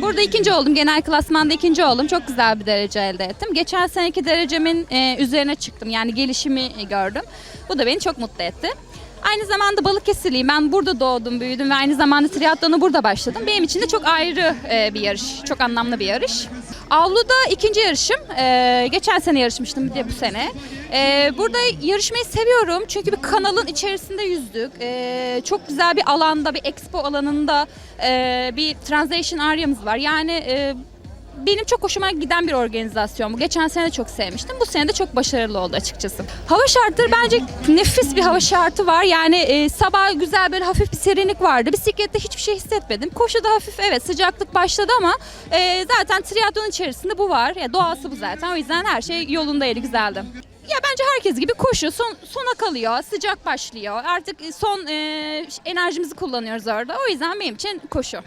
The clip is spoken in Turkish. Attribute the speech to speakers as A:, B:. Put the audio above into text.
A: Burada ikinci oldum. Genel klasmanda ikinci oldum. Çok güzel bir derece elde ettim. Geçen seneki derecemin e, üzerine çıktım. Yani gelişimi gördüm. Bu da beni çok mutlu etti. Aynı zamanda Balıkesirliyim. Ben burada doğdum, büyüdüm ve aynı zamanda triatlona burada başladım. Benim için de çok ayrı e, bir yarış. Çok anlamlı bir yarış. Avluda ikinci yarışım. E, geçen sene yarışmıştım bir de bu sene. E, burada yarışmayı seviyorum. Çünkü bir kanalın içerisinde yüzdük. E, çok güzel bir alanda, bir expo alanında e, bir translation areamız var. Yani e, benim çok hoşuma giden bir organizasyon bu. Geçen sene de çok sevmiştim. Bu sene de çok başarılı oldu açıkçası. Hava şartları bence nefis bir hava şartı var. Yani e, sabah güzel böyle hafif bir serinlik vardı. Bisiklette hiçbir şey hissetmedim. Koşuda hafif evet sıcaklık başladı ama e, zaten triatlon içerisinde bu var. Ya, doğası bu zaten. O yüzden her şey yolundaydı, güzeldi. Ya bence herkes gibi koşu son, sona kalıyor, sıcak başlıyor. Artık son e, enerjimizi kullanıyoruz orada. O yüzden benim için koşu.